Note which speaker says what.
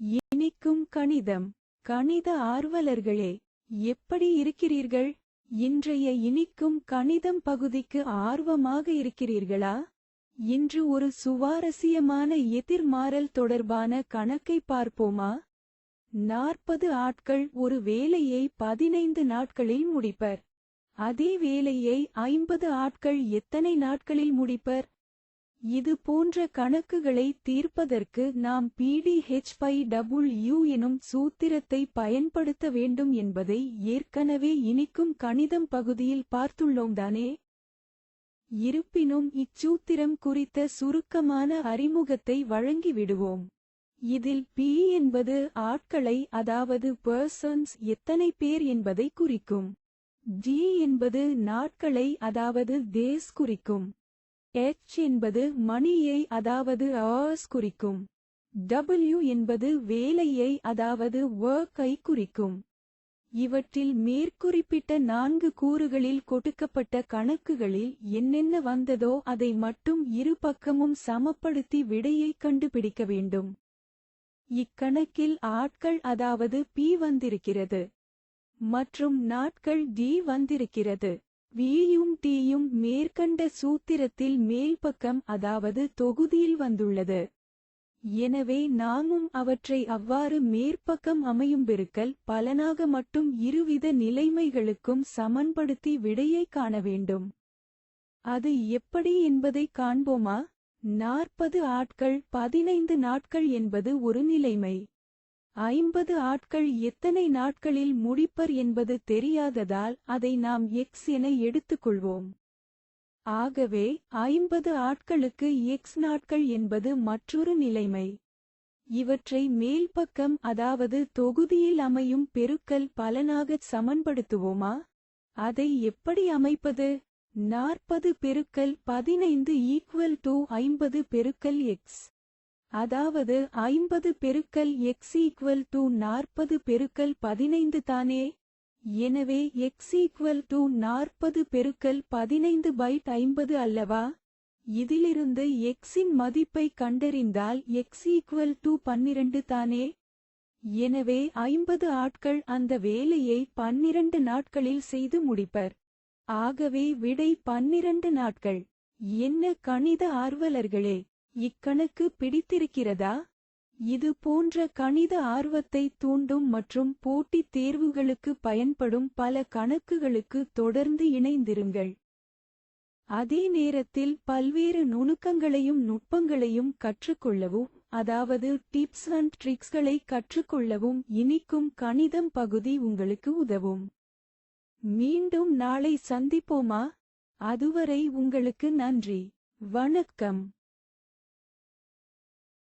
Speaker 1: இனிக்கும் கணிதம். கணித ஆர்வலர்களே எப்படி இருக்கிறீர்கள்? இன்றைய இனிக்கும் கணிதம் பகுதிக்கு ஆர்வமாக இருக்கிறீர்களா? இன்று ஒரு சுவாரஸ்யமான எதிர்மாறல் தொடர்பான கணக்கை பார்ப்போமா? நாற்பது ஆட்கள் ஒரு வேலையை பதினைந்து நாட்களில் முடிப்பர். அதே வேலையை ஐம்பது ஆட்கள் எத்தனை நாட்களில் முடிப்பர்? இது போன்ற கணக்குகளை தீர்ப்பதற்கு நாம் பிடிஹெச் பை டபுள் யூ எனும் சூத்திரத்தை பயன்படுத்த வேண்டும் என்பதை ஏற்கனவே இனிக்கும் கணிதம் பகுதியில் பார்த்துள்ளோம் தானே? இருப்பினும் இச்சூத்திரம் குறித்த சுருக்கமான அறிமுகத்தை வழங்கிவிடுவோம். இதில் பி என்பது ஆட்களை அதாவது பர்சன்ஸ் எத்தனை பேர் என்பதை குறிக்கும். ஜி என்பது நாட்களை அதாவது டேஸ் குறிக்கும். எச் என்பது மணியை அதாவது hours குறிக்கும். டபிள்யூ என்பது வேலையை அதாவது ஒர்க்கை குறிக்கும். இவற்றில் மேற்குறிப்பிட்ட நான்கு கூறுகளில் கொடுக்கப்பட்ட கணக்குகளில் என்னென்ன வந்ததோ அதை மட்டும் இரு பக்கமும் சமப்படுத்தி விடையை கண்டுபிடிக்க வேண்டும். இக்கணக்கில் ஆட்கள் அதாவது பி வந்திருக்கிறது. மற்றும் நாட்கள் டி வந்திருக்கிறது. வியும் டீயும் மேற்கண்ட சூத்திரத்தில் மேல்பக்கம் அதாவது தொகுதியில் வந்துள்ளது. எனவே நாமும் அவற்றை அவ்வாறு மேற்பக்கம் அமையும் பெருக்கல் பலனாக மட்டும் இருவித நிலைமைகளுக்கும் சமன்படுத்தி விடையை காண வேண்டும். அது எப்படி என்பதை காண்போமா? நாற்பது ஆட்கள் பதினைந்து நாட்கள் என்பது ஒரு நிலைமை. ஐம்பது ஆட்கள் எத்தனை நாட்களில் முடிப்பர் என்பது தெரியாததால் அதை நாம் எக்ஸ் என எடுத்துக்கொள்வோம். ஆகவே ஐம்பது ஆட்களுக்கு எக்ஸ் நாட்கள் என்பது மற்றொரு நிலைமை. இவற்றை மேல்பக்கம் அதாவது தொகுதியில் அமையும் பெருக்கல் பலனாகச் சமன்படுத்துவோமா? அதை எப்படி அமைப்பது? நாற்பது பெருக்கல் பதினைந்து ஈக்குவல் டு ஐம்பது பெருக்கல் எக்ஸ் அதாவது ஐம்பது பெருக்கல் எக்ஸ் ஈக்குவல் டு நாற்பது பெருக்கல் பதினைந்து தானே? எனவே எக்ஸ் ஈக்குவல் டு நாற்பது பெருக்கல் பதினைந்து பைட் ஐம்பது அல்லவா? இதிலிருந்து எக்ஸின் மதிப்பை கண்டறிந்தால் எக்ஸ் ஈக்குவல் டு பன்னிரண்டு தானே? எனவே ஐம்பது ஆட்கள் அந்த வேலையை பன்னிரண்டு நாட்களில் செய்து முடிப்பர். ஆகவே விடை பன்னிரண்டு நாட்கள். என்ன கணித ஆர்வலர்களே! இக்கணக்கு பிடித்திருக்கிறதா? இது போன்ற கணித ஆர்வத்தை தூண்டும் மற்றும் போட்டித் தேர்வுகளுக்கு பயன்படும் பல கணக்குகளுக்கு தொடர்ந்து இணைந்திருங்கள். அதே நேரத்தில் பல்வேறு நுணுக்கங்களையும் நுட்பங்களையும் கற்றுக்கொள்ளவும் அதாவது டிப்ஸ் அண்ட் ட்ரிக்ஸ்களை கற்றுக்கொள்ளவும் இனிக்கும் கணிதம் பகுதி உங்களுக்கு உதவும். மீண்டும் நாளை சந்திப்போமா? அதுவரை உங்களுக்கு நன்றி. வணக்கம்.